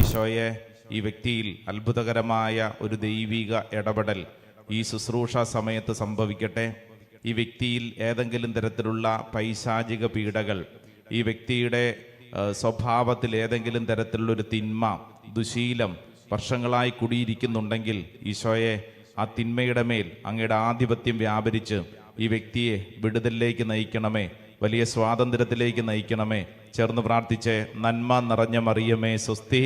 ഈശോയെ ഈ വ്യക്തിയിൽ അത്ഭുതകരമായ ഒരു ദൈവിക ഇടപെടൽ ഈ ശുശ്രൂഷ സമയത്ത് സംഭവിക്കട്ടെ. ഈ വ്യക്തിയിൽ ഏതെങ്കിലും തരത്തിലുള്ള പൈശാചിക പീഡകൾ ഈ വ്യക്തിയുടെ സ്വഭാവത്തിൽ ഏതെങ്കിലും തരത്തിലുള്ള ഒരു തിന്മ ദുശീലം വർഷങ്ങളായി കുടിയിരിക്കുന്നുണ്ടെങ്കിൽ ഈശോയെ ആ തിന്മയുടെ മേൽ അങ്ങയുടെ ആധിപത്യം വ്യാപരിച്ച് ഈ വ്യക്തിയെ വിടുതലിലേക്ക് നയിക്കണമേ വലിയ സ്വാതന്ത്ര്യത്തിലേക്ക് നയിക്കണമേ. ചേർന്ന് പ്രാർത്ഥിച്ച് നന്മ നിറഞ്ഞ മറിയമേ സ്വസ്തി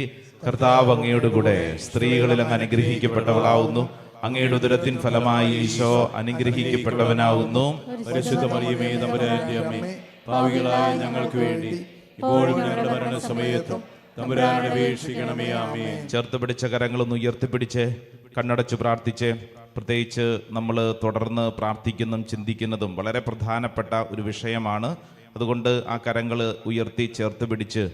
കർത്താവ് അങ്ങയുടെ കൂടെ സ്ത്രീകളിൽ അങ്ങ് അനുഗ്രഹിക്കപ്പെട്ടവളാവുന്നു. അങ്ങയുടെ ഉദരത്തിൻ ഫലമായി ഈശോ അനുഗ്രഹിക്കപ്പെട്ടവനാവുന്നു. പരിശുദ്ധ മറിയമേ നമ്മുടെ അമ്മേ പാവികളായ ഞങ്ങൾക്ക് വേണ്ടി ഇപ്പോഴും ഞങ്ങളുടെ മരണസമയത്തും ആമേ ചേർത്ത് പിടിച്ച കരങ്ങളൊന്ന് ഉയർത്തിപ്പിടിച്ച് കണ്ണടച്ച് പ്രാർത്ഥിച്ച് പ്രത്യേകിച്ച് നമ്മൾ തുടർന്ന് പ്രാർത്ഥിക്കുന്നതും ചിന്തിക്കുന്നതും വളരെ പ്രധാനപ്പെട്ട ഒരു വിഷയമാണ്. അതുകൊണ്ട് ആ കരങ്ങൾ ഉയർത്തി ചേർത്ത് പിടിച്ച്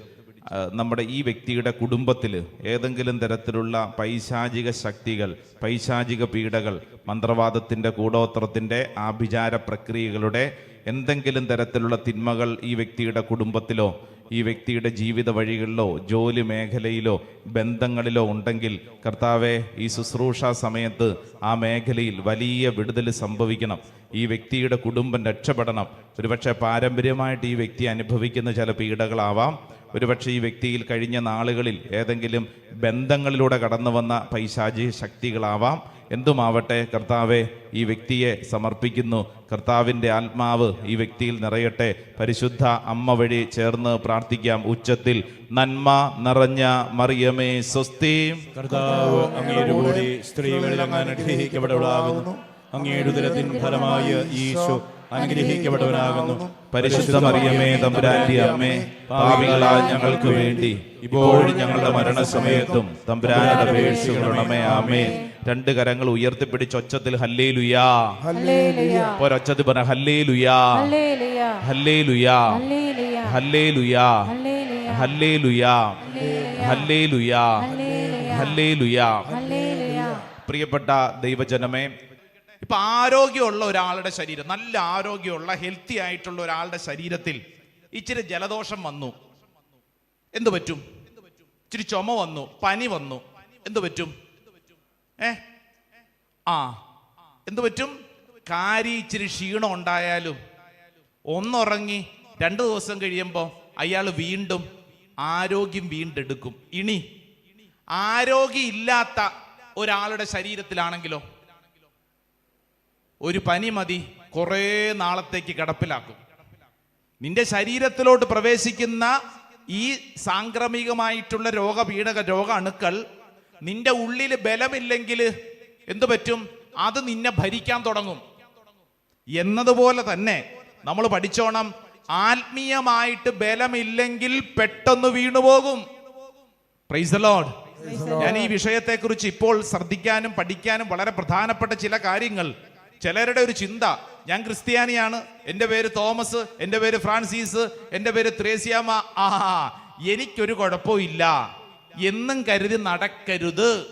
നമ്മുടെ ഈ വ്യക്തിയുടെ കുടുംബത്തിൽ ഏതെങ്കിലും തരത്തിലുള്ള പൈശാചിക ശക്തികൾ പൈശാചിക പീഡകൾ മന്ത്രവാദത്തിന്റെ കൂടോത്രത്തിന്റെ ആഭിചാര പ്രക്രിയകളുടെ എന്തെങ്കിലും തരത്തിലുള്ള തിന്മകൾ ഈ വ്യക്തിയുടെ കുടുംബത്തിലോ ഈ വ്യക്തിയുടെ ജീവിത വഴികളിലോ ജോലി മേഖലയിലോ ബന്ധങ്ങളിലോ ഉണ്ടെങ്കിൽ കർത്താവെ ഈ ശുശ്രൂഷ സമയത്ത് ആ മേഖലയിൽ വലിയ വിടുതൽ സംഭവിക്കണം. ഈ വ്യക്തിയുടെ കുടുംബം രക്ഷപ്പെടണം. ഒരുപക്ഷെ പാരമ്പര്യമായിട്ട് ഈ വ്യക്തി അനുഭവിക്കുന്ന ചില പീഡകളാവാം. ഒരുപക്ഷെ ഈ വ്യക്തിയിൽ കഴിഞ്ഞ നാളുകളിൽ ഏതെങ്കിലും ബന്ധങ്ങളിലൂടെ കടന്നു വന്ന പൈശാചിക ശക്തികളാവാം. എന്തുമാവട്ടെ കർത്താവെ ഈ വ്യക്തിയെ സമർപ്പിക്കുന്നു. കർത്താവിന്റെ ആത്മാവ് ഈ വ്യക്തിയിൽ നിറയട്ടെ. പരിശുദ്ധ അമ്മ വഴി ചേർന്ന് പ്രാർത്ഥിക്കാം. ഉച്ചത്തിൽ നന്മ നിറഞ്ഞ മറിയമേ സ്വസ്തി. കർത്താവ് അങ്ങേരുകൂടി സ്ത്രീകളിൽ അങ്ങ് അനുഗ്രഹിക്കപ്പെട്ടവളാകുന്നു അങ്ങയുടെ ഫലമായ ഈശോ അനുഗ്രഹിക്കപ്പെട്ടവനാകുന്നു പരിശുദ്ധ മറിയമേ തമ്പുരാന്റെ അമ്മേ പാപികളാൽ ഞങ്ങൾക്ക് വേണ്ടി ഇപ്പോഴും ഞങ്ങളുടെ മരണസമയത്തും തമ്പുരാന്റെ അപേക്ഷകളുടെ ആമേ രണ്ട് കരങ്ങൾ ഉയർത്തിപ്പിടിച്ച് ഒച്ചത്തിൽ ഹല്ലേ ലുയാ ഹല്ലേലൂയ ഒരൊച്ചത്തിൽ പറ ഹല്ലേ ലുയാ ഹല്ലേലൂയ ഹല്ലേ ലുയാ ഹല്ലേലൂയ ഹല്ലേ ലുയാ ഹല്ലേലൂയ ഹല്ലേ ലുയാ ഹല്ലേ ലുയാ ഹല്ലേലൂയ ഹല്ലേ ലുയാ ഹല്ലേലൂയ പ്രിയപ്പെട്ട ദൈവജനമേ ഇപ്പൊ ആരോഗ്യമുള്ള ഒരാളുടെ ശരീരം നല്ല ആരോഗ്യമുള്ള ഹെൽത്തി ആയിട്ടുള്ള ഒരാളുടെ ശരീരത്തിൽ ഇച്ചിരി ജലദോഷം വന്നു. എന്തു പറ്റും? ഇച്ചിരി ചുമ വന്നു പനി വന്നു. എന്തു പറ്റും? ഏ? ആ എന്തു പറ്റും? കാരി ഇച്ചിരി ക്ഷീണം ഉണ്ടായാലും ഒന്നുറങ്ങി രണ്ടു ദിവസം കഴിയുമ്പോൾ അയാൾ വീണ്ടും ആരോഗ്യം വീണ്ടെടുക്കും. ഇനി ആരോഗ്യമില്ലാത്ത ഒരാളുടെ ശരീരത്തിലാണെങ്കിലോ ഒരു പനി മതി കുറേ നാളത്തേക്ക് കിടപ്പിലാക്കും. നിന്റെ ശരീരത്തിലോട്ട് പ്രവേശിക്കുന്ന ഈ സാംക്രമികമായിട്ടുള്ള രോഗപീഡക രോഗ അണുക്കൾ നിന്റെ ഉള്ളിൽ ബലമില്ലെങ്കിൽ എന്തു പറ്റും? അത് നിന്നെ ഭരിക്കാൻ തുടങ്ങും. എന്നതുപോലെ തന്നെ നമ്മൾ പഠിച്ചോണം ആത്മീയമായിട്ട് ബലമില്ലെങ്കിൽ പെട്ടെന്ന് വീണുപോകും പ്രൈസ് ലോഡ് ഞാൻ ഈ വിഷയത്തെക്കുറിച്ച് ഇപ്പോൾ ശ്രദ്ധിക്കാനും പഠിക്കാനും വളരെ പ്രധാനപ്പെട്ട ചില കാര്യങ്ങൾ ചിലരുടെ ഒരു ചിന്ത ഞാൻ ക്രിസ്ത്യാനിയാണ് എന്റെ പേര് തോമസ് എന്റെ പേര് ഫ്രാൻസിസ് എന്റെ പേര് ത്രേസിയാമ ആ എനിക്കൊരു കുഴപ്പവും ഇല്ല. എന്നും കരുതി നടക്കരുത്.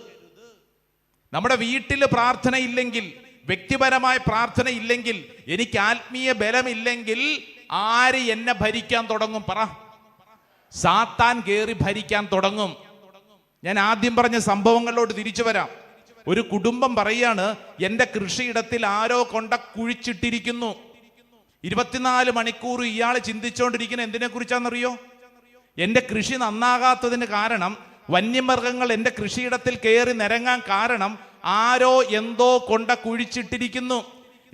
നമ്മുടെ വീട്ടിൽ പ്രാർത്ഥന ഇല്ലെങ്കിൽ വ്യക്തിപരമായ പ്രാർത്ഥന ഇല്ലെങ്കിൽ എനിക്ക് ആത്മീയ ബലമില്ലെങ്കിൽ ആര് എന്നെ ഭരിക്കാൻ തുടങ്ങും? പറ. സാത്താൻ കയറി ഭരിക്കാൻ തുടങ്ങും. ഞാൻ ആദ്യം പറഞ്ഞ സംഭവങ്ങളിലോട്ട് തിരിച്ചു വരാം. ഒരു കുടുംബം പറയാണ് എന്റെ കൃഷിയിടത്തിൽ ആരോ കൊണ്ട കുഴിച്ചിട്ടിരിക്കുന്നു. ഇരുപത്തിനാല് മണിക്കൂർ ഇയാൾ ചിന്തിച്ചുകൊണ്ടിരിക്കുന്ന എന്തിനെ കുറിച്ചാണെന്നറിയോ എന്റെ കൃഷി നന്നാകാത്തതിന് കാരണം വന്യമൃഗങ്ങൾ എന്റെ കൃഷിയിടത്തിൽ കയറി നിരങ്ങാൻ കാരണം ആരോ എന്തോ കൊണ്ട കുഴിച്ചിട്ടിരിക്കുന്നു.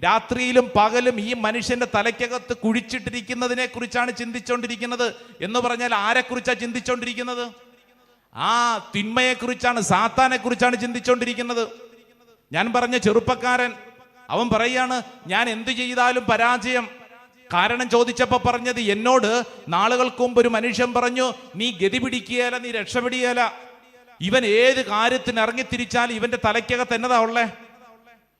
രാത്രിയിലും പകലും ഈ മനുഷ്യന്റെ തലയ്ക്കകത്ത് കുഴിച്ചിട്ടിരിക്കുന്നതിനെ കുറിച്ചാണ് ചിന്തിച്ചുകൊണ്ടിരിക്കുന്നത് എന്ന് പറഞ്ഞാൽ ആരെക്കുറിച്ചാണ് ചിന്തിച്ചുകൊണ്ടിരിക്കുന്നത് ആ തിന്മയെക്കുറിച്ചാണ് സാത്താനെ കുറിച്ചാണ് ചിന്തിച്ചുകൊണ്ടിരിക്കുന്നത് ഞാൻ പറഞ്ഞ ചെറുപ്പക്കാരൻ അവൻ പറയാണ് ഞാൻ എന്തു ചെയ്താലും പരാജയം. കാരണം ചോദിച്ചപ്പോൾ പറഞ്ഞത് എന്നോട് നാളുകൾക്ക് മുമ്പ് ഒരു മനുഷ്യൻ പറഞ്ഞു നീ ഗതി പിടിക്കുകയല്ല നീ രക്ഷപ്പെടുകയല്ല ഇവൻ ഏത് കാര്യത്തിന് ഇറങ്ങിത്തിരിച്ചാൽ ഇവന്റെ തലയ്ക്കകത്ത് എന്നതാ ഉള്ളേ?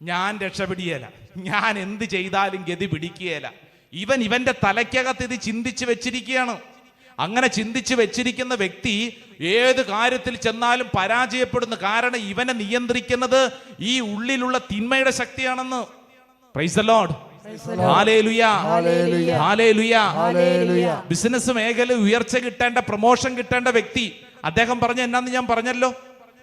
ഞാൻ രക്ഷപ്പെടുകയല്ല ഞാൻ എന്ത് ചെയ്താലും ഗതി പിടിക്കുകയല്ല ഇവൻ ഇവന്റെ തലയ്ക്കകത്ത് ഇത് ചിന്തിച്ച് വെച്ചിരിക്കുകയാണ്. അങ്ങനെ ചിന്തിച്ച് വെച്ചിരിക്കുന്ന വ്യക്തി ഏത് കാര്യത്തിൽ ചെന്നാലും പരാജയപ്പെടുന്നു കാരണം ഇവനെ നിയന്ത്രിക്കുന്നത് ഈ ഉള്ളിലുള്ള തിന്മയുടെ ശക്തിയാണെന്ന്. പ്രൈസ് ലോഡ് ബിസിനസ് മേഖല ഉയർച്ച കിട്ടേണ്ട പ്രൊമോഷൻ കിട്ടേണ്ട വ്യക്തി. അദ്ദേഹം പറഞ്ഞ എന്നാന്ന് ഞാൻ പറഞ്ഞല്ലോ?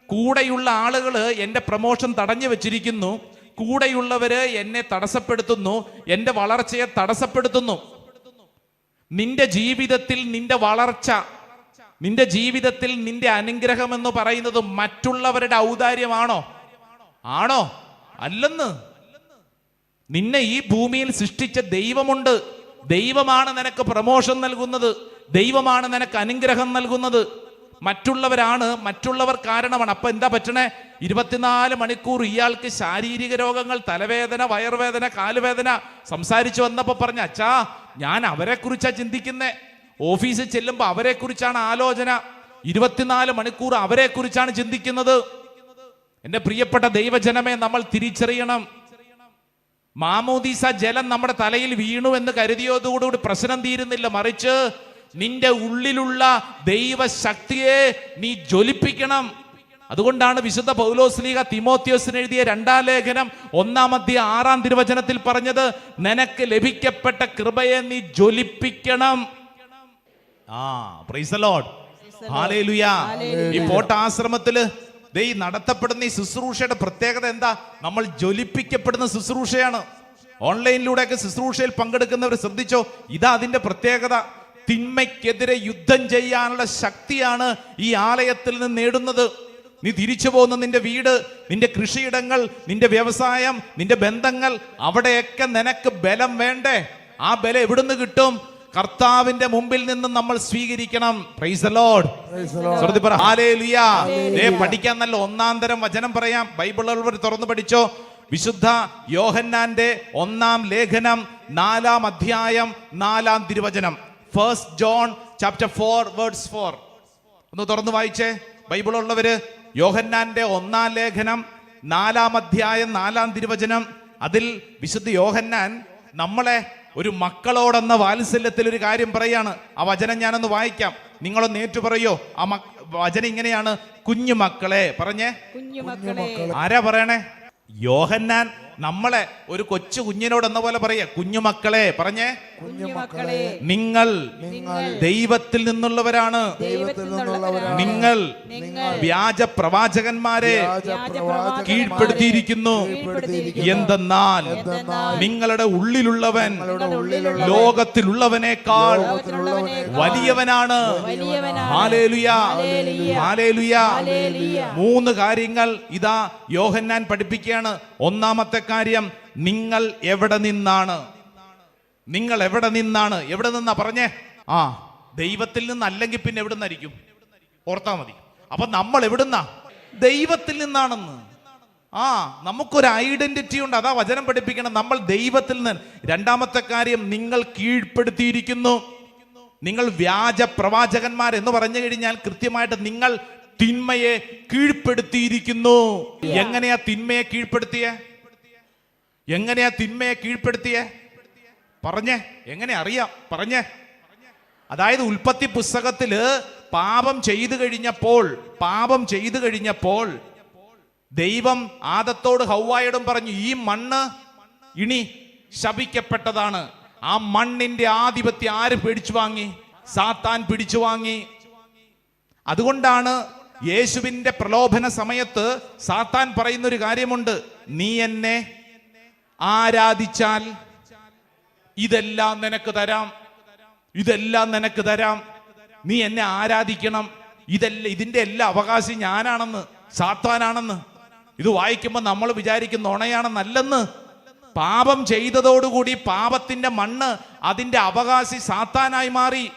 കൂടെയുള്ള ആളുകൾ എന്റെ പ്രൊമോഷൻ തടഞ്ഞു വെച്ചിരിക്കുന്നു. കൂടെയുള്ളവര് എന്നെ തടസ്സപ്പെടുത്തുന്നു. എന്റെ വളർച്ചയെ തടസ്സപ്പെടുത്തുന്നു. നിന്റെ ജീവിതത്തിൽ നിന്റെ വളർച്ച നിന്റെ ജീവിതത്തിൽ നിന്റെ അനുഗ്രഹം എന്ന് പറയുന്നത് മറ്റുള്ളവരുടെ ഔദാര്യമാണോ? ആണോ? അല്ലെന്ന്. നിന്നെ ഈ ഭൂമിയിൽ സൃഷ്ടിച്ച ദൈവമുണ്ട്. ദൈവമാണ് നിനക്ക് പ്രമോഷൻ നൽകുന്നത്. ദൈവമാണ് നിനക്ക് അനുഗ്രഹം നൽകുന്നത്. മറ്റുള്ളവരാണ് മറ്റുള്ളവർ കാരണമാണ്. അപ്പൊ എന്താ പറ്റണേ? ഇരുപത്തിനാല് മണിക്കൂർ ഇയാൾക്ക് ശാരീരിക രോഗങ്ങൾ തലവേദന വയറുവേദന കാലുവേദന സംസാരിച്ചു വന്നപ്പോ പറഞ്ഞ അച്ഛാ ഞാൻ അവരെ കുറിച്ചാ ചിന്തിക്കുന്നേ. ഓഫീസിൽ ചെല്ലുമ്പോ അവരെ കുറിച്ചാണ് ആലോചന. ഇരുപത്തിനാല് മണിക്കൂർ അവരെ കുറിച്ചാണ് ചിന്തിക്കുന്നത്. എന്റെ പ്രിയപ്പെട്ട ദൈവജനമേ നമ്മൾ തിരിച്ചറിയണം. മാമോദീസ ജലം നമ്മുടെ തലയിൽ വീണു എന്ന് കരുതിയതോടുകൂടി പ്രശ്നം തീരുന്നില്ല. മറിച്ച് നിന്റെ ഉള്ളിലുള്ള ദൈവശക്തിയെ നീ ജ്വലിപ്പിക്കണം. അതുകൊണ്ടാണ് വിശുദ്ധ പൗലോസ്ലീഹ തിമോത്യോസിന് എഴുതിയ രണ്ടാം ലേഖനം ഒന്നാം ആറാം തിരുവചനത്തിൽ പറഞ്ഞത് നിനക്ക് ലഭിക്കപ്പെട്ട കൃപയെ നീ ജ്വലിപ്പിക്കണം. ആ പ്രൈസ് ലോഡ് ഈ പോട്ട ആശ്രമത്തിൽ ദൈ നടത്തപ്പെടുന്ന ഈ ശുശ്രൂഷയുടെ പ്രത്യേകത എന്താ? നമ്മൾ ജ്വലിപ്പിക്കപ്പെടുന്ന ശുശ്രൂഷയാണ്. ഓൺലൈനിലൂടെയൊക്കെ ശുശ്രൂഷയിൽ പങ്കെടുക്കുന്നവർ ശ്രദ്ധിച്ചോ? ഇതാ അതിന്റെ പ്രത്യേകത. തിന്മയ്ക്കെതിരെ യുദ്ധം ചെയ്യാനുള്ള ശക്തിയാണ് ഈ ആലയത്തിൽ നിന്ന് നേടുന്നത്. നീ തിരിച്ചു പോകുന്ന നിന്റെ വീട് നിന്റെ കൃഷിയിടങ്ങൾ നിന്റെ വ്യവസായം നിന്റെ ബന്ധങ്ങൾ അവിടെയൊക്കെ നിനക്ക് ബലം വേണ്ടേ? ആ ബലം എവിടുന്ന് കിട്ടും? കർത്താവിന്റെ മുമ്പിൽ നിന്ന് നമ്മൾ സ്വീകരിക്കണം. പ്രൈസ് ലോഡ് പഠിക്കാൻ നല്ല ഒന്നാം തരം വചനം പറയാം. ബൈബിൾ ഉള്ളവർ തുറന്നു പഠിച്ചോ. വിശുദ്ധ യോഹന്നാന്റെ ഒന്നാം ലേഖനം നാലാം അധ്യായം നാലാം തിരുവചനം. First John chapter four words four ഒന്ന് തുറന്നു വായിച്ചേ. ബൈബിൾ ഉള്ളവര് യോഹന്നാന്റെ ഒന്നാം ലേഖനം നാലാം അധ്യായം നാലാം തിരുവചനം അതിൽ വിശുദ്ധ യോഹന്നാൻ നമ്മളെ ഒരു മക്കളോടെന്ന വാത്സല്യത്തിൽ ഒരു കാര്യം പറയാണ്. ആ വചനം ഞാനൊന്ന് വായിക്കാം. നിങ്ങളൊന്ന് ഏറ്റു പറയോ? ആ വചനം ഇങ്ങനെയാണ്. കുഞ്ഞു മക്കളെ പറഞ്ഞേ. ആരാ പറയണേ? യോഹന്നാൻ നമ്മളെ ഒരു കൊച്ചു കുഞ്ഞിനോട് എന്ന പോലെ കുഞ്ഞു മക്കളെ പറഞ്ഞേ. കുഞ്ഞുമക്കളെ നിങ്ങൾ ദൈവത്തിൽ നിന്നുള്ളവരാണ്. ദൈവത്തിൽ നിന്നുള്ളവരാണ്. നിങ്ങൾ വ്യാജ പ്രവാചകന്മാരെ കീഴ്പ്പെടുത്തിയിരിക്കുന്നു. എന്തെന്നാൽ നിങ്ങളുടെ ഉള്ളിലുള്ളവൻ ലോകത്തിലുള്ളവനേക്കാൾ വലിയവനാണ്. മൂന്ന് കാര്യങ്ങൾ ഇതാ യോഹന്നാൻ പഠിപ്പിക്കുകയാണ്. ഒന്നാമത്തെ കാര്യം നിങ്ങൾ എവിടെ നിന്നാണ്? നിങ്ങൾ എവിടെ നിന്നാണ്? എവിടെ നിന്നാ പറഞ്ഞേ? ആ ദൈവത്തിൽ നിന്നല്ലെങ്കിൽ പിന്നെ എവിടെ നിന്നായിരിക്കും ഓർത്താ മതി. അപ്പൊ നമ്മൾ എവിടുന്നാ? ദൈവത്തിൽ നിന്നാണെന്ന്. ആ നമുക്കൊരു ഐഡന്റിറ്റി ഉണ്ട്. അതാ വചനം പഠിപ്പിക്കണം. നമ്മൾ ദൈവത്തിൽ നിന്ന്. രണ്ടാമത്തെ കാര്യം നിങ്ങൾ കീഴ്പ്പെടുത്തിയിരിക്കുന്നു. നിങ്ങൾ വ്യാജ പ്രവാചകന്മാർ എന്ന് പറഞ്ഞു കഴിഞ്ഞാൽ കൃത്യമായിട്ട് നിങ്ങൾ തിന്മയെ കീഴ്പ്പെടുത്തിയിരിക്കുന്നു. എങ്ങനെയാ തിന്മയെ കീഴ്പ്പെടുത്തിയ? എങ്ങനെയാ തിന്മയെ കീഴ്പ്പെടുത്തിയേ? പറഞ്ഞേ എങ്ങനെ അറിയാം? പറഞ്ഞേ. അതായത് ഉൽപ്പത്തി പുസ്തകത്തിൽ പാപം ചെയ്തു കഴിഞ്ഞപ്പോൾ പാപം ചെയ്തു കഴിഞ്ഞപ്പോൾ ദൈവം ആദത്തോട് ഹൗവായോടും പറഞ്ഞു ഈ മണ്ണ് ഇനി ശപിക്കപ്പെട്ടതാണ്. ആ മണ്ണിന്റെ ആധിപത്യം ആര് പിടിച്ചു വാങ്ങി? സാത്താൻ പിടിച്ചു വാങ്ങി. അതുകൊണ്ടാണ് യേശുവിന്റെ പ്രലോഭന സമയത്ത് സാത്താൻ പറയുന്ന ഒരു കാര്യമുണ്ട്. നീ എന്നെ ആരാധിച്ചാൽ ഇതെല്ലാം നിനക്ക് തരാം. ഇതെല്ലാം നിനക്ക് തരാം. നീ എന്നെ ആരാധിക്കണം. ഇതല്ല ഇതിന്റെ എല്ലാ അവകാശം ഞാനാണെന്ന് സാത്താനാണെന്ന്. ഇത് വായിക്കുമ്പോൾ നമ്മൾ വിചാരിക്കുന്ന നുണയാണെന്നല്ലെന്ന്. പാപം ചെയ്തതോടുകൂടി പാപത്തിന്റെ മണ്ണ് അതിന്റെ അവകാശി സാത്താനായി മാറി.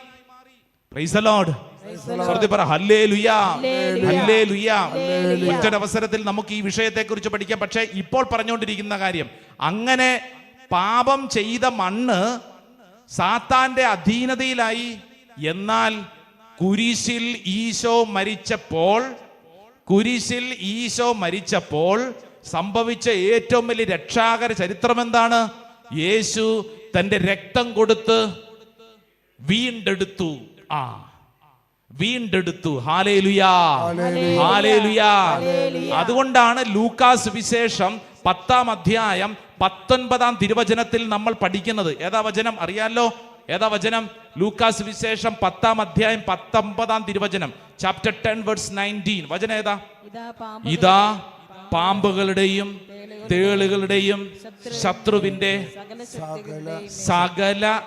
ഹല്ലേലൂയ. മറ്റൊരവസരത്തിൽ നമുക്ക് ഈ വിഷയത്തെ കുറിച്ച് പഠിക്കാം. പക്ഷേ ഇപ്പോൾ പറഞ്ഞുകൊണ്ടിരിക്കുന്ന കാര്യം അങ്ങനെ പാപം ചെയ്ത മണ്ണ് സാത്താന്റെ അധീനതയിലായി. എന്നാൽ കുരിശിൽ ഈശോ മരിച്ചപ്പോൾ കുരിശിൽ ഈശോ മരിച്ചപ്പോൾ സംഭവിച്ച ഏറ്റവും വലിയ രക്ഷാകര ചരിത്രം എന്താണ്? യേശു തന്റെ രക്തം കൊടുത്ത് വീണ്ടെടുത്തു. ആ വീണ്ടെടുത്തു. ഹാലേലുയാ. ഹാലേലുയാ. അതുകൊണ്ടാണ് ലൂക്കാസ് വിശേഷം പത്താം അധ്യായം പത്തൊൻപതാം തിരുവചനത്തിൽ നമ്മൾ പഠിക്കുന്നത്. ഏതാ വചനം? അറിയാലോ? ഏതാ വചനം? ലൂക്കാസ് വിശേഷം പത്താം അധ്യായം പത്തൊമ്പതാം തിരുവചനം. ചാപ്റ്റർ ടെൻ വേർഡ്സ് നയന്റീൻ വചനം ഏതാ? ഇതാ പാമ്പ് ഇതാ പാമ്പുകളുടെയും തേളുകളുടെയും ശത്രുവിന്റെ സകല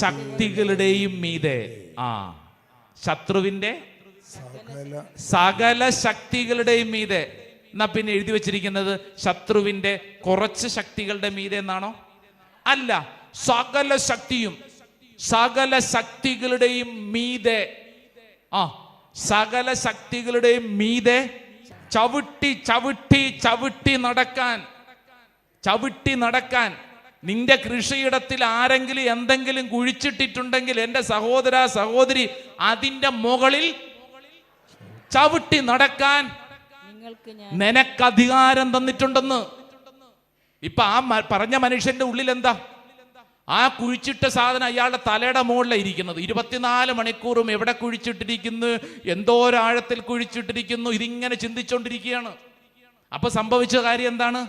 ശക്തികളുടെയും മീതെ. ആ. ശത്രുവിന്റെ സകല ശക്തികളുടെയും മീതെ. എന്നാ പിന്നെ എഴുതി വെച്ചിരിക്കുന്നത്? ശത്രുവിന്റെ കുറച്ച് ശക്തികളുടെ മീതെ എന്നാണോ? അല്ല സകല ശക്തിയും സകല ശക്തികളുടെയും മീതെ. ആ സകല ശക്തികളുടെയും മീതെ ചവിട്ടി ചവിട്ടി ചവിട്ടി നടക്കാൻ ചവിട്ടി നടക്കാൻ. നിന്റെ കൃഷിയിടത്തിൽ ആരെങ്കിലും എന്തെങ്കിലും കുഴിച്ചിട്ടിട്ടുണ്ടെങ്കിൽ എന്റെ സഹോദര സഹോദരി അതിന്റെ മുകളിൽ ചവിട്ടി നടക്കാൻ നിനക്ക് അധികാരം തന്നിട്ടുണ്ടെന്ന്. ഇപ്പൊ ആ പറഞ്ഞ മനുഷ്യന്റെ ഉള്ളിൽ എന്താ ആ കുഴിച്ചിട്ട സാധനം അയാളുടെ തലയുടെ മുകളിലാണ് ഇരിക്കുന്നത്. ഇരുപത്തിനാല് മണിക്കൂറും എവിടെ കുഴിച്ചിട്ടിരിക്കുന്നു? എന്തോരാഴത്തിൽ കുഴിച്ചിട്ടിരിക്കുന്നു. ഇതിങ്ങനെ ചിന്തിച്ചുകൊണ്ടിരിക്കുകയാണ് അപ്പൊ സംഭവിച്ച കാര്യം എന്താണ്?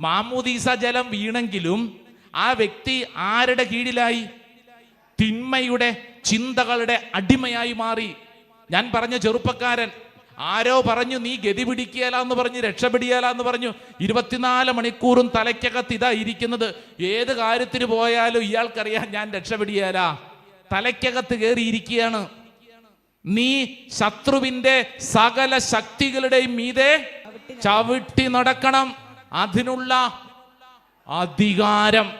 മാമൂദീസ ജലം വീണെങ്കിലും ആ വ്യക്തി ആരുടെ കീഴിലായി? തിന്മയുടെ ചിന്തകളുടെ അടിമയായി മാറി. ഞാൻ പറഞ്ഞ ചെറുപ്പക്കാരൻ ആരോ പറഞ്ഞു നീ ഗതി പിടിക്കുകയല്ല എന്ന് പറഞ്ഞു രക്ഷപ്പെടിയല എന്ന് പറഞ്ഞു. ഇരുപത്തിനാല് മണിക്കൂറും തലയ്ക്കകത്ത് ഇതാ ഇരിക്കുന്നത്. ഏത് കാര്യത്തിന് പോയാലും ഇയാൾക്കറിയാം ഞാൻ രക്ഷപ്പെടിയല തലയ്ക്കകത്ത് കയറി ഇരിക്കുകയാണ്. നീ ശത്രുവിന്റെ സകല ശക്തികളുടെയും മീതെ ചവിട്ടി നടക്കണം. അതിനുള്ള അധികാരം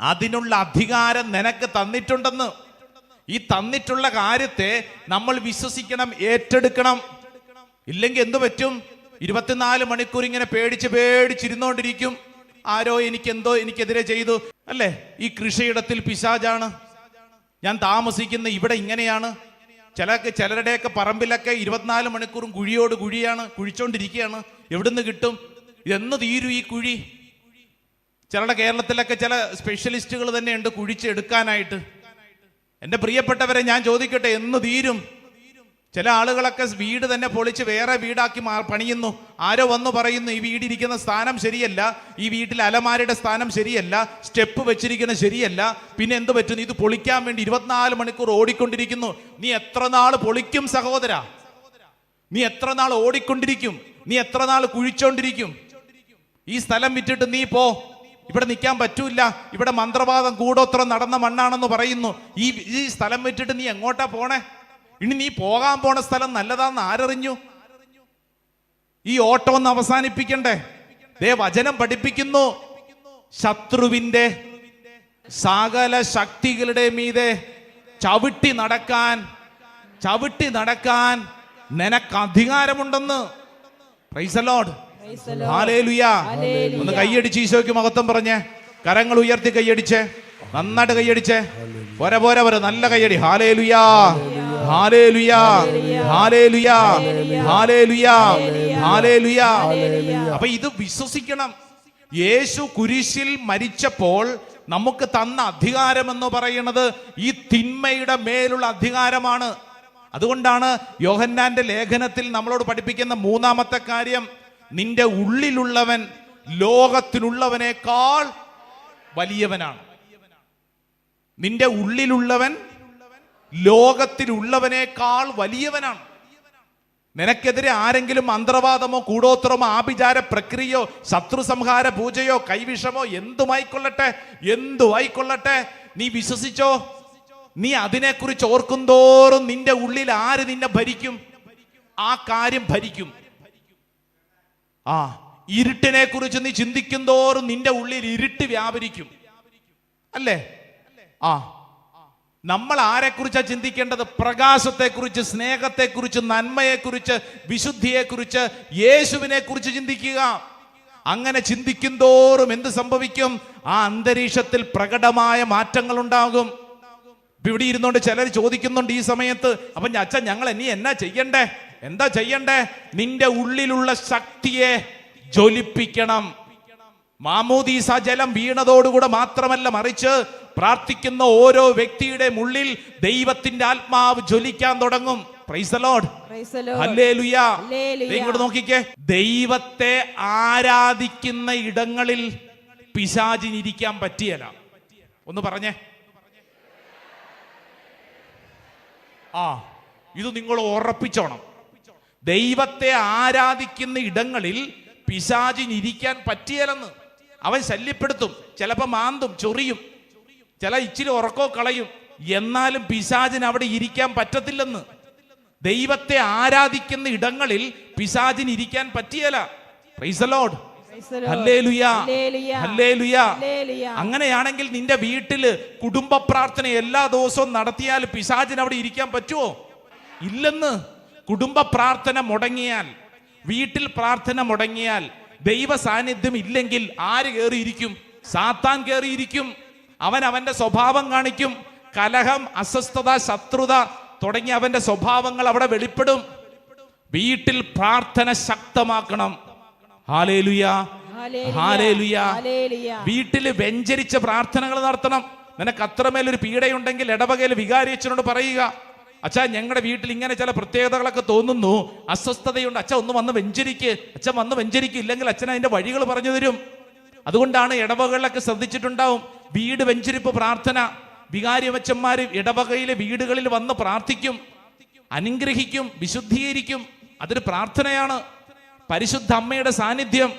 അതിനുള്ള അധികാരം നിനക്ക് തന്നിട്ടുണ്ടെന്ന്. ഈ തന്നിട്ടുള്ള കാര്യത്തെ നമ്മൾ വിശ്വസിക്കണം ഏറ്റെടുക്കണം. ഇല്ലെങ്കിൽ എന്തു പറ്റും? ഇരുപത്തിനാല് മണിക്കൂർ ഇങ്ങനെ പേടിച്ച് പേടിച്ചിരുന്നോണ്ടിരിക്കും. ആരോ എനിക്ക് എന്തോ എനിക്കെതിരെ ചെയ്തു. അല്ലേ? ഈ കൃഷിയിടത്തിൽ പിശാജാണ്. ഞാൻ താമസിക്കുന്ന ഇവിടെ ഇങ്ങനെയാണ്. ചില ചിലരുടെയൊക്കെ പറമ്പിലൊക്കെ ഇരുപത്തിനാല് മണിക്കൂറും കുഴിയോട് കുഴിയാണ് കുഴിച്ചോണ്ടിരിക്കുകയാണ്. എവിടുന്ന് കിട്ടും? ഇതെന്ന് തീരും ഈ കുഴി? ചിലരുടെ കേരളത്തിലൊക്കെ ചില സ്പെഷ്യലിസ്റ്റുകൾ തന്നെയുണ്ട് കുഴിച്ചെടുക്കാനായിട്ട്. എന്റെ പ്രിയപ്പെട്ടവരെ ഞാൻ ചോദിക്കട്ടെ എന്ന് തീരും? ചില ആളുകളൊക്കെ വീട് തന്നെ പൊളിച്ച് വേറെ വീടാക്കി മാ പണിയുന്നു. ആരോ വന്നു പറയുന്നു ഈ വീടിരിക്കുന്ന സ്ഥാനം ശരിയല്ല. ഈ വീട്ടിൽ അലമാരയുടെ സ്ഥാനം ശരിയല്ല. സ്റ്റെപ്പ് വെച്ചിരിക്കുന്നത് ശരിയല്ല. പിന്നെ എന്ത് പറ്റുന്നു ഇത് പൊളിക്കാൻ വേണ്ടി ഇരുപത്തിനാല് മണിക്കൂർ ഓടിക്കൊണ്ടിരിക്കുന്നു. നീ എത്ര നാൾ പൊളിക്കും സഹോദര? നീ എത്ര നാൾ ഓടിക്കൊണ്ടിരിക്കും? നീ എത്ര നാൾ കുഴിച്ചോണ്ടിരിക്കും? ഈ സ്ഥലം വിറ്റിട്ട് നീ പോ. ഇവിടെ നിൽക്കാൻ പറ്റൂല ഇവിടെ മന്ത്രവാദം കൂടോത്രം നടന്ന മണ്ണാണെന്ന് പറയുന്നു. ഈ ഈ സ്ഥലം വിറ്റിട്ട് നീ എങ്ങോട്ടാ പോണേ? ഇനി നീ പോകാൻ പോണ സ്ഥലം നല്ലതാന്ന് ആരറിഞ്ഞു? ഈ ഓട്ടം ഒന്ന് അവസാനിപ്പിക്കണ്ടേ? ദേ വചനം പഠിപ്പിക്കുന്നു. ശത്രുവിന്റെ സകല ശക്തികളുടെ മീതെ ചവിട്ടി നടക്കാൻ ചവിട്ടി നടക്കാൻ നിനക്ക് അധികാരമുണ്ടെന്ന്. പ്രൈസ് ഒന്ന് കൈയടിച്ച് ഈശോയ്ക്ക് മഹത്വം പറഞ്ഞേ. കരങ്ങൾ ഉയർത്തി കൈയടിച്ചേ. നന്നായിട്ട് കൈയടിച്ചേ. പോരെ പോരെ പോരെ. നല്ല കൈയടി. Hallelujah. Hallelujah. Hallelujah. Hallelujah. Hallelujah. അപ്പൊ ഇത് വിശ്വസിക്കണം. യേശു കുരിശിൽ മരിച്ചപ്പോൾ നമുക്ക് തന്ന അധികാരം എന്ന് പറയുന്നത് ഈ തിന്മയുടെ മേലുള്ള അധികാരമാണ്. അതുകൊണ്ടാണ് യോഹന്നാന്റെ ലേഖനത്തിൽ നമ്മളോട് പഠിപ്പിക്കുന്ന മൂന്നാമത്തെ കാര്യം. നിന്റെ ഉള്ളിലുള്ളവൻ ലോകത്തിലുള്ളവനേക്കാൾ വലിയവനാണ്. നിന്റെ ഉള്ളിലുള്ളവൻ ലോകത്തിലുള്ളവനേക്കാൾ വലിയവനാണ്. നിനക്കെതിരെ ആരെങ്കിലും മന്ത്രവാദമോ കൂടോത്രമോ ആഭിചാര പ്രക്രിയയോ ശത്രു സംഹാര പൂജയോ കൈവിഷമോ എന്തുമായിക്കൊള്ളട്ടെ? എന്തുമായിക്കൊള്ളട്ടെ? നീ വിശ്വസിച്ചോ? നീ അതിനെക്കുറിച്ച് ഓർക്കും തോറും നിന്റെ ഉള്ളിൽ ആര് നിന്നെ ഭരിക്കും? ആ കാര്യം ഭരിക്കും. ആ ഇരുട്ടിനെ കുറിച്ച് നീ ചിന്തിക്കും തോറും നിന്റെ ഉള്ളിൽ ഇരുട്ട് വ്യാപരിക്കും. അല്ലേ? ആ നമ്മൾ ആരെക്കുറിച്ചാ ചിന്തിക്കേണ്ടത്? പ്രകാശത്തെക്കുറിച്ച് സ്നേഹത്തെക്കുറിച്ച് നന്മയെക്കുറിച്ച് വിശുദ്ധിയെക്കുറിച്ച് യേശുവിനെ കുറിച്ച് ചിന്തിക്കുക. അങ്ങനെ ചിന്തിക്കും തോറും എന്ത് സംഭവിക്കും? ആ അന്തരീക്ഷത്തിൽ പ്രകടമായ മാറ്റങ്ങൾ ഉണ്ടാകും ഇവിടെ ഇരുന്നോണ്ട് ചിലർ ചോദിക്കുന്നുണ്ട് ഈ സമയത്ത് അപ്പൊ അച്ഛൻ ഞങ്ങൾ ഇനി എന്നാ ചെയ്യണ്ടേ? എന്താ ചെയ്യണ്ടേ? നിന്റെ ഉള്ളിലുള്ള ശക്തിയെ ജ്വലിപ്പിക്കണം. മാമോദീസ ജലം വീണതോടുകൂടെ മാത്രമല്ല മറിച്ച് പ്രാർത്ഥിക്കുന്ന ഓരോ വ്യക്തിയുടെ ഉള്ളിൽ ദൈവത്തിന്റെ ആത്മാവ് ജ്വലിക്കാൻ തുടങ്ങും. ഇങ്ങോട്ട് നോക്കിക്കേ. ദൈവത്തെ ആരാധിക്കുന്ന ഇടങ്ങളിൽ പിശാചിനിരിക്കാൻ പറ്റിയല്ല. ഒന്ന് പറഞ്ഞേ. ആ ഇത് നിങ്ങൾ ഉറപ്പിച്ചോണം. ദൈവത്തെ ആരാധിക്കുന്ന ഇടങ്ങളിൽ പിശാചിനിരിക്കാൻ പറ്റിയല്ലെന്ന്. അവൻ ശല്യപ്പെടുത്തും ചിലപ്പോൾ മാന്തും ചൊറിയും ചില ഇച്ചിരി ഉറക്കോ കളയും. എന്നാലും പിശാചിന് അവിടെ ഇരിക്കാൻ പറ്റത്തില്ലെന്ന്. ദൈവത്തെ ആരാധിക്കുന്ന ഇടങ്ങളിൽ പിശാചിന് ഇരിക്കാൻ പറ്റിയല praise Lord Praise hallelujah hallelujah. Hallelujah hallelujah. അങ്ങനെയാണെങ്കിൽ നിന്റെ വീട്ടിൽ കുടുംബ പ്രാർത്ഥന എല്ലാ ദിവസവും നടത്തിയാൽ പിശാചിന് അവിടെ ഇരിക്കാൻ പറ്റുമോ ഇല്ലെന്ന്. കുടുംബ പ്രാർത്ഥന മുടങ്ങിയാൽ വീട്ടിൽ പ്രാർത്ഥന മുടങ്ങിയാൽ ദൈവ സാന്നിധ്യം ഇല്ലെങ്കിൽ ആര് കയറിയിരിക്കും സാത്താൻ കയറിയിരിക്കും അവൻ അവന്റെ സ്വഭാവം കാണിക്കും. കലഹം അസ്വസ്ഥത ശത്രുത തുടങ്ങി അവന്റെ സ്വഭാവങ്ങൾ അവിടെ വെളിപ്പെടും. വീട്ടിൽ പ്രാർത്ഥന ശക്തമാക്കണം. ഹാലേലുയ. വീട്ടിൽ വെഞ്ചരിച്ച പ്രാർത്ഥനകൾ നടത്തണം. നിനക്ക് അത്രമേൽ ഒരു പീഡയുണ്ടെങ്കിൽ ഇടവകയിൽ വികാരി അച്ഛനോട് പറയുക അച്ഛാ ഞങ്ങളുടെ വീട്ടിൽ ഇങ്ങനെ ചില പ്രത്യേകതകളൊക്കെ തോന്നുന്നു. അസ്വസ്ഥതയുണ്ട്. അച്ഛൻ ഒന്ന് വന്ന് വെഞ്ചരിക്ക്. അച്ഛൻ വന്ന് വെഞ്ചരിക്ക്. ഇല്ലെങ്കിൽ അച്ഛൻ അതിന്റെ വഴികൾ പറഞ്ഞു തരും. അതുകൊണ്ടാണ് ഇടവകളിലൊക്കെ ശ്രദ്ധിച്ചിട്ടുണ്ടാവും. വീട് വെഞ്ചരിപ്പ് പ്രാർത്ഥന. വികാരിയമ്മച്ചന്മാര് ഇടവകയിലെ വീടുകളിൽ വന്ന് പ്രാർത്ഥിക്കും. അനുഗ്രഹിക്കും വിശുദ്ധീകരിക്കും. അതൊരു പ്രാർത്ഥനയാണ്. പരിശുദ്ധ അമ്മയുടെ സാന്നിധ്യം.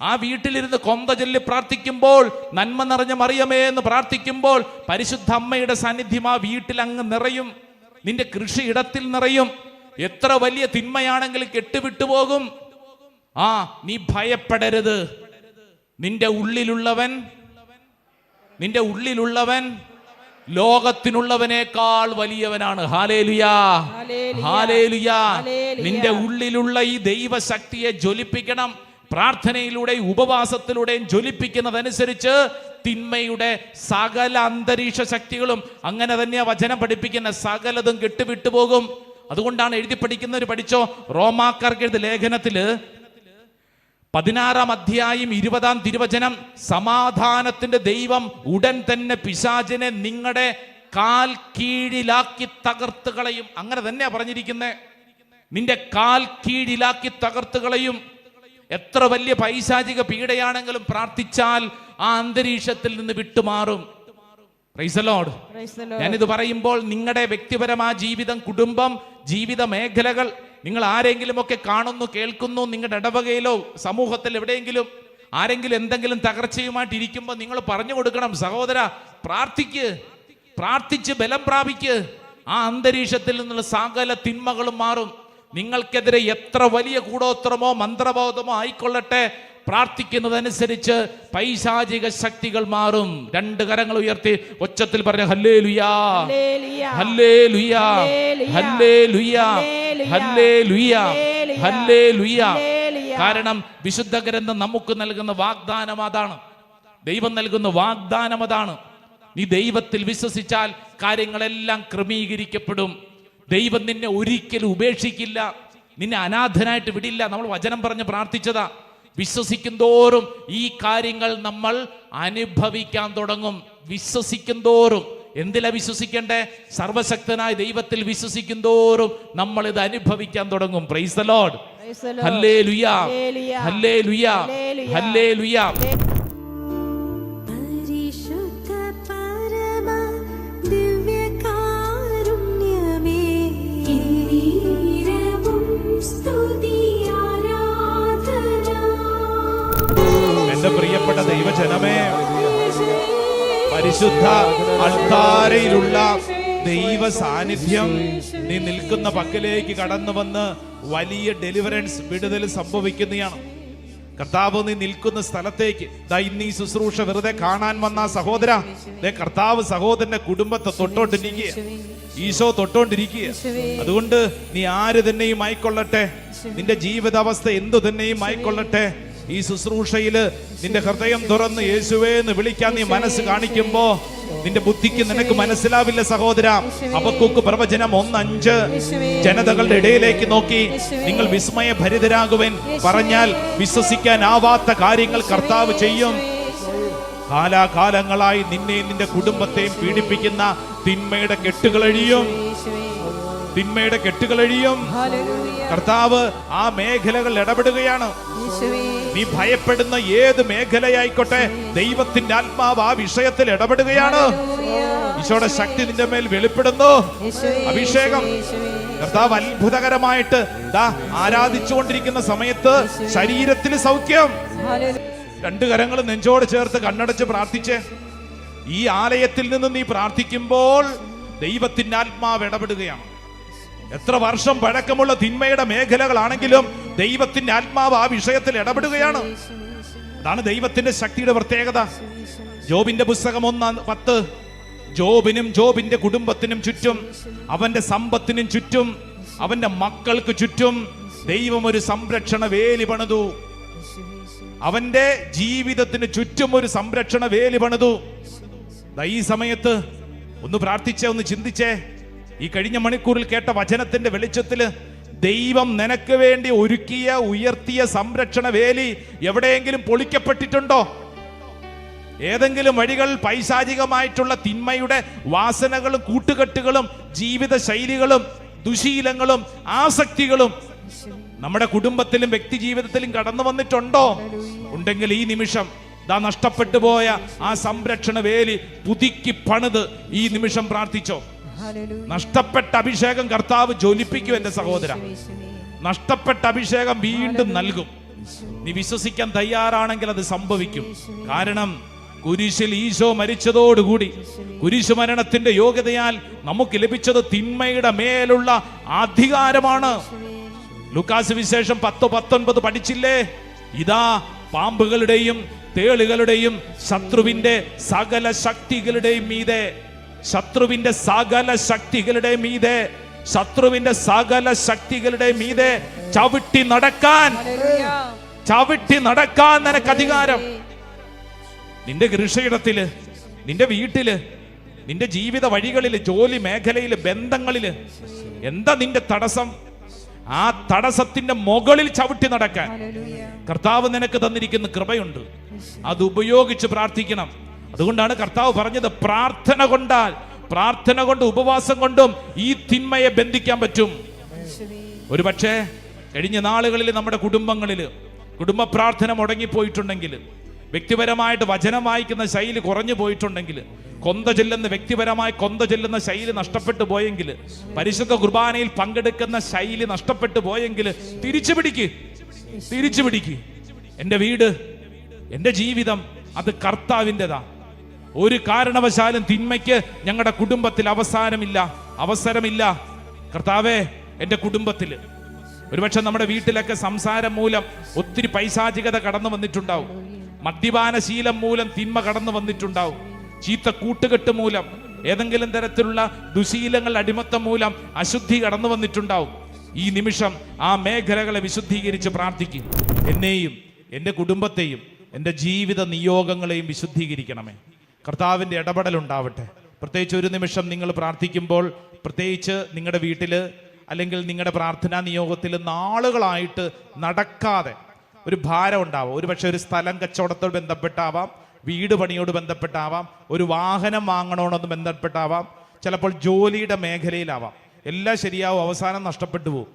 ആ വീട്ടിലിരുന്ന് കൊന്ത ചൊല്ലി പ്രാർത്ഥിക്കുമ്പോൾ നന്മ നിറഞ്ഞ മറിയമേ എന്ന് പ്രാർത്ഥിക്കുമ്പോൾ പരിശുദ്ധ അമ്മയുടെ സാന്നിധ്യം ആ വീട്ടിൽ അങ്ങ് നിറയും. നിന്റെ കൃഷി ഇടത്തിൽ നിറയും. എത്ര വലിയ തിന്മയാണെങ്കിലും കെട്ടുവിട്ടുപോകും ആ നീ ഭയപ്പെടരുത്. നിന്റെ ഉള്ളിലുള്ളവൻ നിന്റെ ഉള്ളിലുള്ളവൻ ലോകത്തിനുള്ളവനേക്കാൾ വലിയവനാണ്. ഹാലേലുയാ. ഹാലേലുയാ. നിന്റെ ഉള്ളിലുള്ള ഈ ദൈവശക്തിയെ ജ്വലിപ്പിക്കണം. പ്രാർത്ഥനയിലൂടെയും ഉപവാസത്തിലൂടെയും ജ്വലിപ്പിക്കുന്നതനുസരിച്ച് തിന്മയുടെ സകല അന്തരീക്ഷ ശക്തികളും അങ്ങനെ തന്നെയാ വചനം പഠിപ്പിക്കുന്ന സകലതും കെട്ടുവിട്ടുപോകും അതുകൊണ്ടാണ് എഴുതി പഠിക്കുന്നവർ പഠിച്ചോ? റോമാക്കാർക്ക് എഴുതി ലേഖനത്തിൽ പതിനാറാം അധ്യായം ഇരുപതാം തിരുവചനം സമാധാനത്തിന്റെ ദൈവം ഉടൻ തന്നെ പിശാചിനെ നിങ്ങളുടെ കാൽ കീഴിലാക്കി തകർത്ത് കളയും. അങ്ങനെ തന്നെയാ പറഞ്ഞിരിക്കുന്നത് നിന്റെ കാൽ കീഴിലാക്കി തകർത്ത് കളയും. എത്ര വലിയ പൈശാചിക പീഡയാണെങ്കിലും പ്രാർത്ഥിച്ചാൽ ആ അന്തരീക്ഷത്തിൽ നിന്ന് വിട്ടുമാറും. റൈസലോഡ്. ഞാനിത് പറയുമ്പോൾ നിങ്ങളുടെ വ്യക്തിപരമായ ജീവിതം കുടുംബം ജീവിത മേഖലകൾ നിങ്ങൾ ആരെങ്കിലും ഒക്കെ കാണുന്നു കേൾക്കുന്നു നിങ്ങളുടെ ഇടവകയിലോ സമൂഹത്തിൽ എവിടെയെങ്കിലും ആരെങ്കിലും എന്തെങ്കിലും തകർച്ചയുമായിട്ട് ഇരിക്കുമ്പോൾ നിങ്ങൾ പറഞ്ഞു കൊടുക്കണം സഹോദര പ്രാർത്ഥിക്ക് പ്രാർത്ഥിച്ച് ബലം പ്രാപിക്ക്. ആ അന്തരീക്ഷത്തിൽ നിന്നുള്ള സകല തിന്മകളും മാറും. നിങ്ങൾക്കെതിരെ എത്ര വലിയ കൂടോത്രമോ മന്ത്രബോധമോ ആയിക്കൊള്ളട്ടെ പ്രാർത്ഥിക്കുന്നതനുസരിച്ച് പൈശാചിക ശക്തികൾ മാറും രണ്ട് കരങ്ങൾ ഉയർത്തി ഒച്ചത്തിൽ പറഞ്ഞ ഹല്ലേ ലുയാ. ഹല്ലേ ലുയാ. ഹല്ലേ ലുയാ. ഹല്ലേ ലുയാ. ഹല്ലേ ലുയാ. കാരണം വിശുദ്ധ ഗ്രന്ഥം നമുക്ക് നൽകുന്ന വാഗ്ദാനം അതാണ് ദൈവം നൽകുന്ന വാഗ്ദാനം അതാണ് നീ ദൈവത്തിൽ വിശ്വസിച്ചാൽ കാര്യങ്ങളെല്ലാം ക്രമീകരിക്കപ്പെടും ദൈവം നിന്നെ ഒരിക്കലും ഉപേക്ഷിക്കില്ല. നിന്നെ അനാഥനായിട്ട് വിടില്ല. നമ്മൾ വചനം പറഞ്ഞ് പ്രാർത്ഥിച്ചതാ. വിശ്വസിക്കും തോറും ഈ കാര്യങ്ങൾ നമ്മൾ അനുഭവിക്കാൻ തുടങ്ങും. വിശ്വസിക്കും തോറും. എന്തിലാ വിശ്വസിക്കണ്ടേ? സർവശക്തനായ ദൈവത്തിൽ വിശ്വസിക്കും തോറും നമ്മൾ ഇത് അനുഭവിക്കാൻ തുടങ്ങും. Praise Lord. ഹല്ലേ ലുയാ. ഹല്ലേ ലുയാ. ഹല്ലേ ലുയാ പരിശുദ്ധ അൾത്താരയിലുള്ള ദൈവ സാന്നിധ്യം നീ നിൽക്കുന്ന പക്കലേക്ക് കടന്നു വന്ന് വലിയ ഡെലിവറൻസ് വിടുതൽ സംഭവിക്കുന്നതാണ് കർത്താവ് നീ നിൽക്കുന്ന സ്ഥലത്തേക്ക്. ദാ ഇന്ന് ശുശ്രൂഷ വെറുതെ കാണാൻ വന്ന സഹോദര. ദേ കർത്താവ് സഹോദരന്റെ കുടുംബത്തെ തൊട്ടോണ്ടിരിക്കുക ഈശോ തൊട്ടോണ്ടിരിക്കുക അതുകൊണ്ട് നീ ആര് തന്നെയും ആയിക്കൊള്ളട്ടെ? നിന്റെ ജീവിതാവസ്ഥ എന്തു തന്നെയും ആയിക്കൊള്ളട്ടെ? ഈ ശുശ്രൂഷയിൽ നിന്റെ ഹൃദയം തുറന്ന് യേശുവേ എന്ന് വിളിക്കാൻ നീ മനസ്സ് കാണിക്കുമ്പോ നിന്റെ ബുദ്ധിക്ക് നിനക്ക് മനസ്സിലാവില്ല സഹോദര. അവക്കൂക്ക് പ്രവചനം ഒന്നഞ്ച്. ജനതകളുടെ ഇടയിലേക്ക് നോക്കി. നിങ്ങൾ വിസ്മയ ഭരിതരാകുവൻ പറഞ്ഞാൽ വിശ്വസിക്കാനാവാത്ത കാര്യങ്ങൾ കർത്താവ് ചെയ്യും. കാലാകാലങ്ങളായി നിന്നെയും നിന്റെ കുടുംബത്തെയും പീഡിപ്പിക്കുന്ന തിന്മയുടെ കെട്ടുകളഴിയും തിന്മയുടെ കെട്ടുകളഴിയും കർത്താവ് ആ മേഖലകൾ ഇടപെടുകയാണ്. നീ ഭയപ്പെടുന്ന ഏത് മേഖലയായിക്കോട്ടെ ദൈവത്തിന്റെ ആത്മാവ് ആ വിഷയത്തിൽ ഇടപെടുകയാണ്. ഈശോയുടെ ശക്തി നിന്റെ മേൽ വെളിപ്പെടുന്നു. അഭിഷേകം. കർത്താവ് അത്ഭുതകരമായിട്ട് ദാ ആരാധിച്ചുകൊണ്ടിരിക്കുന്ന സമയത്ത് ശരീരത്തിന് സൗഖ്യം. രണ്ട് കരങ്ങൾ നെഞ്ചോട് ചേർത്ത് കണ്ണടച്ച് പ്രാർത്ഥിച്ച്. ഈ ആലയത്തിൽ നിന്ന് നീ പ്രാർത്ഥിക്കുമ്പോൾ ദൈവത്തിന്റെ ആത്മാവ് ഇടപെടുകയാണ്. എത്ര വർഷം പഴക്കമുള്ള തിന്മയുടെ മേഖലകളാണെങ്കിലും ദൈവത്തിന്റെ ആത്മാവ് ആ വിഷയത്തിൽ ഇടപെടുകയാണ്. അതാണ് ദൈവത്തിന്റെ ശക്തിയുടെ പ്രത്യേകത. ജോബിന്റെ പുസ്തകം ഒന്നാം പത്ത്. ജോബിനും ജോബിന്റെ കുടുംബത്തിനും ചുറ്റും അവന്റെ സമ്പത്തിനും ചുറ്റും അവന്റെ മക്കൾക്ക് ചുറ്റും ദൈവം ഒരു സംരക്ഷണ വേലി പണിതു. അവന്റെ ജീവിതത്തിന് ചുറ്റും ഒരു സംരക്ഷണ വേലി പണിതു. ഈ സമയത്ത് ഒന്ന് പ്രാർത്ഥിച്ചേ ഒന്ന് ചിന്തിച്ചേ. ഈ കഴിഞ്ഞ മണിക്കൂറിൽ കേട്ട വചനത്തിന്റെ വെളിച്ചത്തിൽ ദൈവം നിനക്ക് വേണ്ടി ഒരുക്കിയ ഉയർത്തിയ സംരക്ഷണ വേലി എവിടെയെങ്കിലും പൊളിക്കപ്പെട്ടിട്ടുണ്ടോ? ഏതെങ്കിലും വഴികൾ പൈശാചികമായിട്ടുള്ള തിന്മയുടെ വാസനകളും കൂട്ടുകെട്ടുകളും ജീവിത ശൈലികളും ദുശീലങ്ങളും ആസക്തികളും നമ്മുടെ കുടുംബത്തിലും വ്യക്തി ജീവിതത്തിലും കടന്നു വന്നിട്ടുണ്ടോ? ഉണ്ടെങ്കിൽ ഈ നിമിഷം ദാ നഷ്ടപ്പെട്ടു പോയ ആ സംരക്ഷണ വേലി പുതുക്കി പണിത് ഈ നിമിഷം പ്രാർത്ഥിച്ചോ. നഷ്ടപ്പെട്ട അഭിഷേകം കർത്താവ് ജ്വലിപ്പിക്കും എന്റെ സഹോദര. നഷ്ടപ്പെട്ട അഭിഷേകം വീണ്ടും നൽകും. നീ വിശ്വസിക്കാൻ തയ്യാറാണെങ്കിൽ അത് സംഭവിക്കും. കാരണം കുരിശിൽ ഈശോ മരിച്ചതോടുകൂടി കുരിശു മരണത്തിന്റെ യോഗ്യതയാൽ നമുക്ക് ലഭിച്ചത് തിന്മയുടെ മേലുള്ള അധികാരമാണ്. ലുക്കാസ് വിശേഷം പത്ത് പത്തൊൻപത് പഠിച്ചില്ലേ? ഇതാ പാമ്പുകളുടെയും തേളുകളുടെയും ശത്രുവിന്റെ സകല ശക്തികളുടെയും മീതെ ശത്രുവിന്റെ സകല ശക്തികളുടെ മീതെ ശത്രുവിന്റെ സകല ശക്തികളുടെ മീതെ ചവിട്ടി നടക്കാൻ. ചവിട്ടി നടക്കാൻ നിനക്ക് അധികാരം. നിന്റെ കൃഷിയിടത്തിൽ നിന്റെ വീട്ടിൽ നിന്റെ ജീവിത വഴികളിൽ ജോലി മേഖലയിൽ ബന്ധങ്ങളിൽ എന്താ നിന്റെ തടസ്സം? ആ തടസ്സത്തിന്റെ മുകളിൽ ചവിട്ടി നടക്കാൻ. കർത്താവ് നിനക്ക് തന്നിരിക്കുന്ന കൃപയുണ്ട്. അത് ഉപയോഗിച്ച് പ്രാർത്ഥിക്കണം. അതുകൊണ്ടാണ് കർത്താവ് പറഞ്ഞത് പ്രാർത്ഥന കൊണ്ടാൽ പ്രാർത്ഥന കൊണ്ട് ഉപവാസം കൊണ്ടും ഈ തിന്മയെ ബന്ധിക്കാൻ പറ്റും. ഒരു പക്ഷേ കഴിഞ്ഞ നാളുകളിൽ നമ്മുടെ കുടുംബങ്ങളിൽ കുടുംബ പ്രാർത്ഥന മുടങ്ങിപ്പോയിട്ടുണ്ടെങ്കിൽ വ്യക്തിപരമായിട്ട് വചനം വായിക്കുന്ന ശൈലി കുറഞ്ഞു പോയിട്ടുണ്ടെങ്കിൽ കൊന്ത ചെല്ലുന്ന വ്യക്തിപരമായി കൊന്ത ചെല്ലുന്ന ശൈലി നഷ്ടപ്പെട്ടു പോയെങ്കിൽ പരിശുദ്ധ കുർബാനയിൽ പങ്കെടുക്കുന്ന ശൈലി നഷ്ടപ്പെട്ടു പോയെങ്കിൽ തിരിച്ചു പിടിക്ക്. തിരിച്ചു പിടിക്ക്. എന്റെ വീട് എന്റെ ജീവിതം അത് കർത്താവിന്റെതാ. ഒരു കാരണവശാലും തിന്മയ്ക്ക് ഞങ്ങളുടെ കുടുംബത്തിൽ അവസാനമില്ല അവസരമില്ല. കർത്താവേ എന്റെ കുടുംബത്തിൽ. ഒരുപക്ഷെ നമ്മുടെ വീട്ടിലൊക്കെ സംസാരം മൂലം ഒത്തിരി പൈശാചികത കടന്നു വന്നിട്ടുണ്ടാവും. മദ്യപാന ശീലം മൂലം തിന്മ കടന്നു വന്നിട്ടുണ്ടാവും. ചീത്ത കൂട്ടുകെട്ട് മൂലം ഏതെങ്കിലും തരത്തിലുള്ള ദുശീലങ്ങൾ അടിമത്തം മൂലം അശുദ്ധി കടന്നു വന്നിട്ടുണ്ടാവും. ഈ നിമിഷം ആ മേഖലകളെ വിശുദ്ധീകരിച്ച് പ്രാർത്ഥിക്കും. എന്നെയും എന്റെ കുടുംബത്തെയും എന്റെ ജീവിത നിയോഗങ്ങളെയും വിശുദ്ധീകരിക്കണമേ. കർത്താവിന്റെ ഇടപെടൽ ഉണ്ടാവട്ടെ പ്രത്യേകിച്ച് ഒരു നിമിഷം നിങ്ങൾ പ്രാർത്ഥിക്കുമ്പോൾ പ്രത്യേകിച്ച് നിങ്ങളുടെ വീട്ടിൽ അല്ലെങ്കിൽ നിങ്ങളുടെ പ്രാർത്ഥനാ നിയോഗത്തിൽ നാളുകളായിട്ട് നടക്കാതെ ഒരു ഭാരം ഉണ്ടാവാം. ഒരു പക്ഷേ ഒരു സ്ഥലം കച്ചവടത്തോട് ബന്ധപ്പെട്ടാവാം വീട് പണിയോട് ബന്ധപ്പെട്ടാവാം ഒരു വാഹനം വാങ്ങണമെന്ന് ബന്ധപ്പെട്ടാവാം ചിലപ്പോൾ ജോലിയുടെ മേഖലയിലാവാം. എല്ലാം ശരിയാവും അവസാനം നഷ്ടപ്പെട്ടു പോകും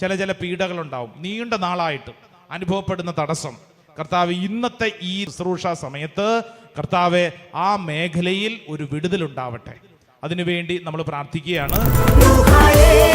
ചില ചില പീഡകളുണ്ടാവും. നീണ്ട നാളായിട്ട് അനുഭവപ്പെടുന്ന തടസ്സം. കർത്താവ് ഇന്നത്തെ ഈ ശുശ്രൂഷ സമയത്ത് കർത്താവ് ആ മേഖലയിൽ ഒരു വിടുതലുണ്ടാവട്ടെ അതിനുവേണ്ടി നമ്മൾ പ്രാർത്ഥിക്കുകയാണ്. ുഹായേ